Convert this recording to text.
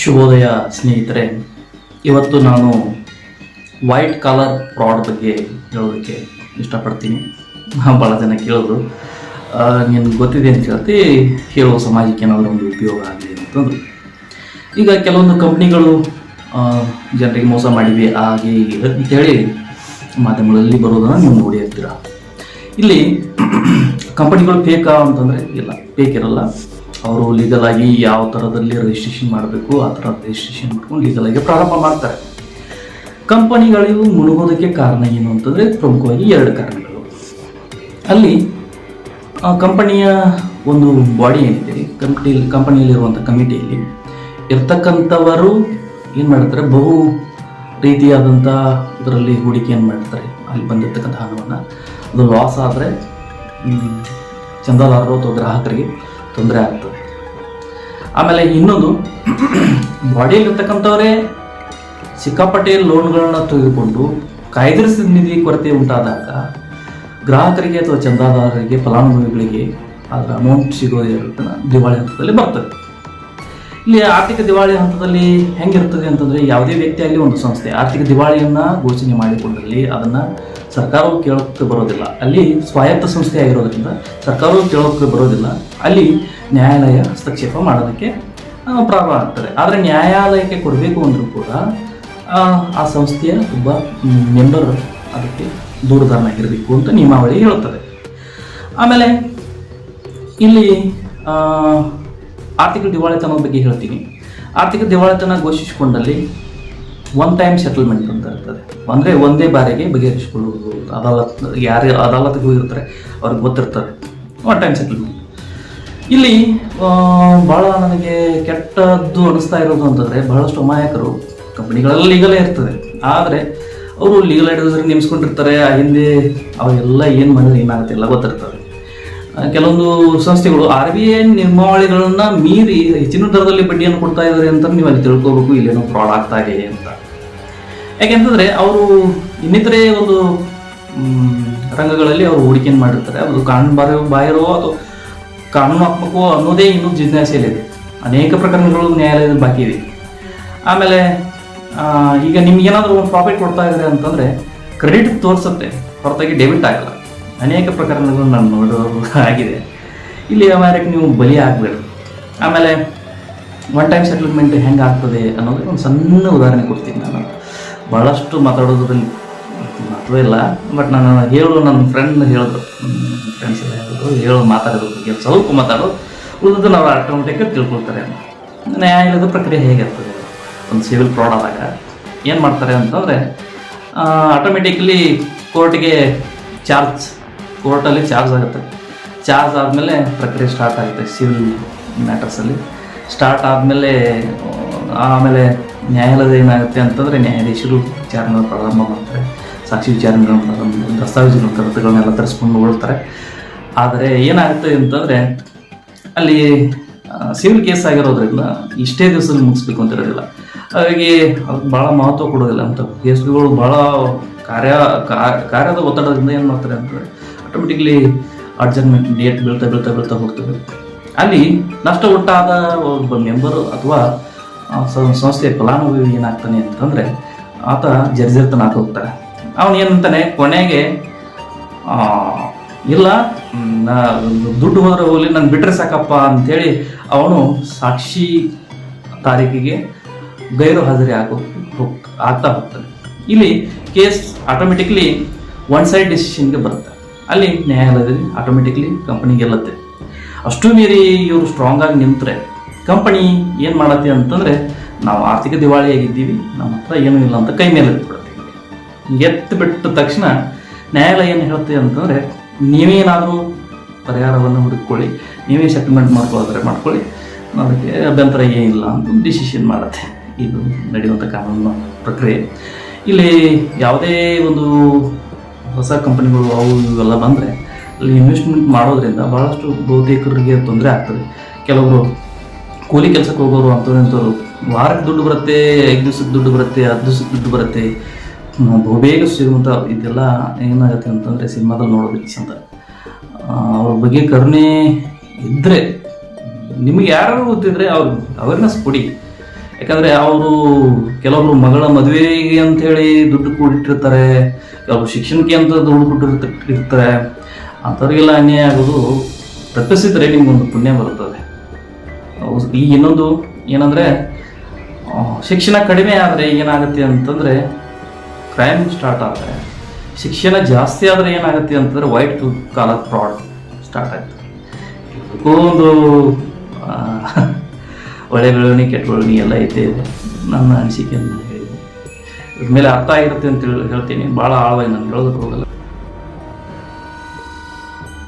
ಶುಭೋದಯ ಸ್ನೇಹಿತರೆ, ಇವತ್ತು ನಾನು ವೈಟ್ ಕಾಲರ್ ಫ್ರಾಡ್ ಬಗ್ಗೆ ಹೇಳೋದಕ್ಕೆ ಇಷ್ಟಪಡ್ತೀನಿ. ಭಾಳ ಜನ ಕೇಳೋದು. ನಿನ್ಗೆ ಗೊತ್ತಿದೆ ಅಂತ ಹೇಳ್ತಿ ಹೇಳೋ ಸಮಾಜಕ್ಕೆ ಏನಾದರೂ ಒಂದು ಉಪಯೋಗ ಆಗಲಿ ಅಂತಂದು ಈಗ ಕೆಲವೊಂದು ಕಂಪ್ನಿಗಳು ಜನರಿಗೆ ಮೋಸ ಮಾಡಿವೆ, ಹಾಗೆ ಹೀಗೆ ಅಂತೇಳಿ ಮಾಧ್ಯಮಗಳಲ್ಲಿ ಬರೋದನ್ನು ನೀವು ನೋಡಿ ಇರ್ತೀರ ಇಲ್ಲಿ ಕಂಪನಿಗಳು ಫೇಕಾ ಅಂತಂದರೆ ಇಲ್ಲ ಫೇಕ್ ಇರಲ್ಲ. ಅವರು ಲೀಗಲ್ ಆಗಿ ಯಾವ ಥರದಲ್ಲಿ ರಿಜಿಸ್ಟ್ರೇಷನ್ ಮಾಡಬೇಕು, ಆ ಥರ ರಿಜಿಸ್ಟ್ರೇಷನ್ ಮಾಡ್ಕೊಂಡು ಲೀಗಲ್ ಆಗಿ ಪ್ರಾರಂಭ ಮಾಡ್ತಾರೆ. ಕಂಪನಿಗಳಿಗೂ ಮುಳುಗೋದಕ್ಕೆ ಕಾರಣ ಏನು ಅಂತಂದರೆ ಪ್ರಮುಖವಾಗಿ ಎರಡು ಕಾರಣಗಳು. ಅಲ್ಲಿ ಕಂಪನಿಯ ಒಂದು ಬಾಡಿ ಏನಿದೆ ಕಂಪ್ನಿ ಕಂಪನಿಯಲ್ಲಿರುವಂಥ ಕಮಿಟಿಯಲ್ಲಿ ಇರ್ತಕ್ಕಂಥವರು ಏನು ಮಾಡ್ತಾರೆ, ಬಹು ರೀತಿಯಾದಂಥ ಇದರಲ್ಲಿ ಹೂಡಿಕೆಯನ್ನು ಮಾಡ್ತಾರೆ. ಅಲ್ಲಿ ಬಂದಿರ್ತಕ್ಕಂಥ ಹಣವನ್ನು. ಅದು ಲಾಸ್ ಆದರೆ ಚಂದಾದಾರರು ಅಥವಾ ಗ್ರಾಹಕರಿಗೆ ತೊಂದರೆ ಆಗ್ತದೆ. ಆಮೇಲೆ ಇನ್ನೊಂದು ಬಾಡಿಯಲ್ಲಿರ್ತಕ್ಕಂಥವರೇ ಸಿಕ್ಕಾಪಟ್ಟೆ ಲೋನ್ಗಳನ್ನ ತೆಗೆದುಕೊಂಡು ಕಾಯ್ದಿರಿಸಿದ ನಿಧಿ ಕೊರತೆ ಉಂಟಾದಾಗ ಗ್ರಾಹಕರಿಗೆ ಅಥವಾ ಚಂದಾದಾರರಿಗೆ, ಫಲಾನುಭವಿಗಳಿಗೆ ಅದರ ಅಮೌಂಟ್ ಸಿಗೋದೇ ಇರುತ್ತೆ ದಿವಾಳಿ ಹಂತದಲ್ಲಿ ಬರ್ತದೆ. ಇಲ್ಲಿ ಆರ್ಥಿಕ ದಿವಾಳಿ ಹಂತದಲ್ಲಿ ಹೆಂಗಿರ್ತದೆ ಅಂತಂದರೆ ಯಾವುದೇ ವ್ಯಕ್ತಿಯಾಗಲಿ ಒಂದು ಸಂಸ್ಥೆ ಆರ್ಥಿಕ ದಿವಾಳಿಯನ್ನು ಘೋಷಣೆ ಮಾಡಿಕೊಂಡಲ್ಲಿ ಅದನ್ನು ಸರ್ಕಾರವು ಕೇಳೋಕ್ಕೆ ಬರೋದಿಲ್ಲ. ಅಲ್ಲಿ ಸ್ವಾಯತ್ತ ಸಂಸ್ಥೆ ಆಗಿರೋದ್ರಿಂದ ಸರ್ಕಾರವು ಕೇಳೋಕ್ಕೆ ಬರೋದಿಲ್ಲ. ಅಲ್ಲಿ ನ್ಯಾಯಾಲಯ ಹಸ್ತಕ್ಷೇಪ ಮಾಡೋದಕ್ಕೆ ಪ್ರಾರಂಭ ಆಗ್ತದೆ. ಆದರೆ ನ್ಯಾಯಾಲಯಕ್ಕೆ ಕೊಡಬೇಕು ಅಂದರೂ ಕೂಡ ಆ, ಸಂಸ್ಥೆಯ ಒಬ್ಬ ಮೆಂಬರ್ ಅದಕ್ಕೆ ದೂರದಾರನಾಗಿರಬೇಕು ಅಂತ ನಿಯಮಾವಳಿ ಹೇಳುತ್ತದೆ. ಆಮೇಲೆ ಇಲ್ಲಿ ಆರ್ಥಿಕ ದಿವಾಳಿತನದ ಬಗ್ಗೆ ಹೇಳ್ತೀನಿ. ಆರ್ಥಿಕ ದಿವಾಳಿತನ ಘೋಷಿಸಿಕೊಂಡಲ್ಲಿ ಒನ್ ಟೈಮ್ ಸೆಟಲ್ಮೆಂಟ್ ಅಂತ ಇರ್ತದೆ. ಅಂದರೆ ಒಂದೇ ಬಾರಿಗೆ ಬಗೆಹರಿಸ್ಕೊಳ್ಳೋದು ಅದಾಲತ್, ಯಾರು ಅದಾಲತ್ಗೆ ಹೋಗಿರ್ತಾರೆ ಅವ್ರಿಗೆ ಗೊತ್ತಿರ್ತಾರೆ ಒನ್ ಟೈಮ್ ಸೆಟಲ್ಮೆಂಟ್ ಇಲ್ಲಿ ಭಾಳ ನನಗೆ ಕೆಟ್ಟದ್ದು ಅನಿಸ್ತಾ ಇರೋದು ಅಂತಂದರೆ, ಬಹಳಷ್ಟು ಅಮಾಯಕರು ಕಂಪ್ನಿಗಳೆಲ್ಲ ಲೀಗಲೇ ಇರ್ತದೆ. ಆದರೆ, ಅವರು ಲೀಗಲ್ ಅಡ್ವೈಸರ್ ನೇಮಿಸ್ಕೊಂಡಿರ್ತಾರೆ. ಆ ಹಿಂದೆ ಅವೆಲ್ಲ ಏನು ಮಾಡಿದ್ರೆ ಏನಾಗುತ್ತೆ ಎಲ್ಲ ಗೊತ್ತಿರ್ತದೆ. ಕೆಲವೊಂದು ಸಂಸ್ಥೆಗಳು ಆರ್ ಬಿ ಐ ನಿಯಮಾವಳಿಗಳನ್ನ ಮೀರಿ ಹೆಚ್ಚಿನ ದರದಲ್ಲಿ ಬಡ್ಡಿಯನ್ನು ಕೊಡ್ತಾ ಇದ್ದಾರೆ ಅಂತ ನೀವು ಅಲ್ಲಿ ತಿಳ್ಕೋಬೇಕು, ಇಲ್ಲೇನೋ ಫ್ರಾಡ್ ಆಗ್ತಾ ಇದೆ ಅಂತ. ಯಾಕೆಂತಂದ್ರೆ ಅವರು ಇನ್ನಿತರೆ ಒಂದು ರಂಗಗಳಲ್ಲಿ ಅವರು ಹೂಡಿಕೆಯನ್ನು ಮಾಡಿರ್ತಾರೆ. ಅದು ಕಾನೂನು ಬಾರ, ಬಾಹಿರೋ ಅಥವಾ ಕಾನೂನಾತ್ಮಕವೋ ಅನ್ನೋದೇ ಇನ್ನೂ ಜಿಜ್ಞಾಸೆಯಲ್ಲಿದೆ ಅನೇಕ ಪ್ರಕರಣಗಳು ನ್ಯಾಯಾಲಯದ ಬಾಕಿ ಇದೆ. ಆಮೇಲೆ ಈಗ ನಿಮ್ಗೆ ಏನಾದರೂ ಪ್ರಾಫಿಟ್ ಕೊಡ್ತಾ ಇದ್ದಾರೆ ಅಂತಂದರೆ ಕ್ರೆಡಿಟ್ ತೋರಿಸುತ್ತೆ. ಹೊರತಾಗಿ ಡೆಬಿಟ್ ಆಗಲ್ಲ. ಅನೇಕ ಪ್ರಕರಣಗಳು ನಾನು ನೋಡೋದು ಆಗಿದೆ. ಇಲ್ಲಿ ಅಮೇರಿಕ ನೀವು ಬಲಿ ಆಗಬೇಡಿ ಆಮೇಲೆ ಒನ್ ಟೈಮ್ ಸೆಟಲ್ಮೆಂಟ್ ಹೆಂಗೆ ಆಗ್ತದೆ ಅನ್ನೋದಕ್ಕೆ ಒಂದು ಸಣ್ಣ ಉದಾಹರಣೆ ಕೊಡ್ತೀನಿ ನಾನು. ಭಾಳಷ್ಟು ಮಾತಾಡೋದ್ರಲ್ಲಿ ಮಹತ್ವ ಇಲ್ಲ. ಬಟ್ ನಾನು ಹೇಳು ನನ್ನ ಫ್ರೆಂಡ್ ಹೇಳಿದ್ರು ಫ್ರೆಂಡ್ಸ್ ಎಲ್ಲ ಹೇಳಿದ್ರು ಹೇಳು ಮಾತಾಡೋದ್ರ ಬಗ್ಗೆ ಸ್ವಲ್ಪ ಮಾತಾಡೋ ಉಳಿದು ನಾವು ಆಟೋಮೆಟಿಕ್ ತಿಳ್ಕೊಳ್ತಾರೆ. ನ್ಯಾಯಾಲಯದ ಪ್ರಕ್ರಿಯೆ ಹೇಗಿರ್ತದೆ ಒಂದು ಸಿವಿಲ್ ಫ್ರಾಡ್ ಆದಾಗ ಏನು ಮಾಡ್ತಾರೆ ಅಂತಂದರೆ ಆಟೋಮೆಟಿಕ್ಲಿ ಕೋರ್ಟ್ಗೆ ಚಾರ್ಜ್ ಕೋರ್ಟಲ್ಲಿ ಚಾರ್ಜ್ ಆಗುತ್ತೆ. ಚಾರ್ಜ್ ಆದಮೇಲೆ ಪ್ರಕ್ರಿಯೆ ಸ್ಟಾರ್ಟ್ ಆಗುತ್ತೆ ಸಿವಿಲ್ ಮ್ಯಾಟರ್ಸಲ್ಲಿ. ಸ್ಟಾರ್ಟ್ ಆದಮೇಲೆ, ಆಮೇಲೆ ನ್ಯಾಯಾಲಯದ ಏನಾಗುತ್ತೆ ಅಂತಂದರೆ ನ್ಯಾಯಾಧೀಶರು ವಿಚಾರಣೆ ಪ್ರಾರಂಭ ಮಾಡ್ತಾರೆ. ಸಾಕ್ಷಿ ವಿಚಾರಣೆಗಳನ್ನು ಪ್ರಾರಂಭ ದಸ್ತಾವೇಜುಗಳ ಕಡತಗಳನ್ನೆಲ್ಲ ತರಿಸ್ಕೊಂಡು ಹೋಗ್ತಾರೆ ಆದರೆ ಏನಾಗುತ್ತೆ ಅಂತಂದರೆ, ಅಲ್ಲಿ ಸಿವಿಲ್ ಕೇಸ್ ಆಗಿರೋದ್ರಿಂದ ಇಷ್ಟೇ ದಿವಸದಲ್ಲಿ ಮುಗಿಸ್ಬೇಕು ಅಂತ ಇರೋದಿಲ್ಲ. ಹಾಗಾಗಿ ಅದಕ್ಕೆ ಭಾಳ ಮಹತ್ವ ಕೊಡೋದಿಲ್ಲ ಅಂತ. ಕೇಸ್ಗಳು ಭಾಳ ಕಾರ್ಯ ಕಾರ್ಯದ ಒತ್ತಡದಿಂದ ಏನು ಮಾಡ್ತಾರೆ ಅಂತಂದರೆ ಆಟೋಮೆಟಿಕ್ಲಿ ಅಡ್ಜಸ್ಟ್ಮೆಂಟ್ ಡೇಟ್ ಬೀಳ್ತಾ ಬೀಳ್ತಾ ಬೀಳ್ತಾ ಹೋಗ್ತದೆ. ಅಲ್ಲಿ ನಷ್ಟ ಉಂಟಾದ ಒಬ್ಬ ಮೆಂಬರು ಅಥವಾ ಸಂಸ್ಥೆಯ ಫಲಾನುಭವಿ ಏನಾಗ್ತಾನೆ ಅಂತಂದರೆ, ಆತ ಜರ್ಜರಿತನ ಹೋಗ್ತಾರೆ ಅವನು ಏನಂತಾನೆ, ಕೊನೆಗೆ ಇಲ್ಲ ದುಡ್ಡು ಹೋದ್ರೆ ಹೋಗಲಿ ನಾನು ಬಿಟ್ರೆ ಸಾಕಪ್ಪ ಅಂತೇಳಿ ಅವನು ಸಾಕ್ಷಿ ತಾರೀಕಿಗೆ ಗೈರು ಹಾಜರಿ ಆಗೋ ಹೋಗ್ತಾ ಆಗ್ತಾ ಹೋಗ್ತಾನೆ. ಇಲ್ಲಿ ಕೇಸ್ ಆಟೋಮೆಟಿಕ್ಲಿ ಒನ್ ಸೈಡ್ ಡಿಸಿಷನ್ಗೆ ಬರುತ್ತೆ. ಅಲ್ಲಿ ನ್ಯಾಯಾಲಯದಲ್ಲಿ ಆಟೋಮೆಟಿಕ್ಲಿ ಕಂಪನಿ ಗೆಲ್ಲುತ್ತೆ. ಅಷ್ಟು ಮೀರಿ ಇವರು ಸ್ಟ್ರಾಂಗ್ ಆಗಿ ನಿಂತರೆ ಕಂಪನಿ ಏನು ಮಾಡತ್ತೆ ಅಂತಂದರೆ ನಾವು ಆರ್ಥಿಕ ದಿವಾಳಿಯಾಗಿದ್ದೀವಿ ನಮ್ಮ ಹತ್ರ ಏನೂ ಇಲ್ಲ ಅಂತ ಕೈ ಮೇಲೆ ಎತ್ಬಿಡುತ್ತೆ ಎತ್ತು ಬಿಟ್ಟ ತಕ್ಷಣ ನ್ಯಾಯಾಲಯ ಏನು ಹೇಳುತ್ತೆ ಅಂತಂದರೆ ನೀವೇನಾದರೂ ಪರಿಹಾರವನ್ನು ಹುಡುಕೊಳ್ಳಿ ನೀವೇ ಸೆಟಲ್ಮೆಂಟ್ ಮಾಡ್ಕೊಳ್ಳೋದ್ರೆ ಮಾಡ್ಕೊಳ್ಳಿ, ಅದಕ್ಕೆ ಅಭ್ಯಂತರ ಏನಿಲ್ಲ ಅಂತ ಡಿಸಿಷನ್ ಮಾಡುತ್ತೆ. ಇದು ನಡೆಯುವಂಥ ಕಾನೂನು ಪ್ರಕ್ರಿಯೆ. ಇಲ್ಲಿ ಯಾವುದೇ ಒಂದು ಹೊಸ ಕಂಪನಿಗಳು ಅವು ಇವೆಲ್ಲ ಬಂದರೆ ಅಲ್ಲಿ ಇನ್ವೆಸ್ಟ್ಮೆಂಟ್ ಮಾಡೋದ್ರಿಂದ ಭಾಳಷ್ಟು ಬಹುತೇಕರಿಗೆ ತೊಂದರೆ ಆಗ್ತದೆ. ಕೆಲವರು ಕೂಲಿ ಕೆಲಸಕ್ಕೆ ಹೋಗೋರು ಅಂಥವ್ರು ಇಂಥವ್ರು ವಾರಕ್ಕೆ ದುಡ್ಡು ಬರುತ್ತೆ ಐದು ದಿವ್ಸಕ್ಕೆ ದುಡ್ಡು ಬರುತ್ತೆ ಹತ್ತು ದಿವ್ಸಕ್ಕೆ ದುಡ್ಡು ಬರುತ್ತೆ ಬಹುಬೇಗ ಸಿಗುವಂಥ ಇದೆಲ್ಲ ಏನಾಗುತ್ತೆ ಅಂತಂದರೆ ಸಿನಿಮಾದಲ್ಲಿ ನೋಡೋದಕ್ಕೆ ಆ, ಅವ್ರ ಬಗ್ಗೆ ಕರುಣೆ ಇದ್ದರೆ ನಿಮಗೆ ಯಾರು ಗೊತ್ತಿದ್ರೆ ಅವ್ರಿಗೆ ಅವೇರ್ನೆಸ್ ಕೊಡಿ. ಯಾಕಂದ್ರೆ ಅವರು ಕೆಲವರು ಮಗಳ ಮದುವೆಗೆ ಅಂತ ಹೇಳಿ ದುಡ್ಡು ಕೂಡಿಟ್ಟಿರ್ತಾರೆ, ಕೆಲವರು ಶಿಕ್ಷಣಕ್ಕೆ ಅಂತ ದುಡ್ಡು ಕೊಟ್ಟಿರ್ತ ಇರ್ತಾರೆ ಅಂಥವ್ರಿಗೆಲ್ಲ ಅನ್ಯಾಯ ಆಗೋದು ತಪ್ಪಿಸಿದ್ರೆ ನಿಮ್ಗೊಂದು ಪುಣ್ಯ ಬರುತ್ತದೆ. ಈ ಇನ್ನೊಂದು ಏನಂದ್ರೆ ಶಿಕ್ಷಣ ಕಡಿಮೆ ಆದರೆ ಏನಾಗುತ್ತೆ ಅಂತಂದ್ರೆ ಕ್ರೈಮ್ ಸ್ಟಾರ್ಟ್ ಆದರೆ, ಶಿಕ್ಷಣ ಜಾಸ್ತಿ ಆದರೆ ಏನಾಗುತ್ತೆ ಅಂತಂದ್ರೆ ವೈಟ್ ಕಾಲರ್ ಫ್ರಾಡ್ ಸ್ಟಾರ್ಟ್ ಆಯಿತು. ಒಂದು ಒಳ್ಳೆ ಬೆಳವಣಿಗೆ ಕೆಟ್ಟ ಬೆಳವಣಿಗೆ ಎಲ್ಲ ಇದ್ದೇ ಇದೆ ನನ್ನ ಅನಿಸಿಕೆಯನ್ನು ಹೇಳಿದೆ. ಇದ್ರ ಮೇಲೆ ಅರ್ಥ ಆಗಿರುತ್ತೆ ಅಂತ ಹೇಳಿ ಹೇಳ್ತೀನಿ. ಭಾಳ ಆಳವಾಗಿ ನಾನು ಹೇಳೋದಕ್ಕೆ ಹೋಗಲ್ಲ.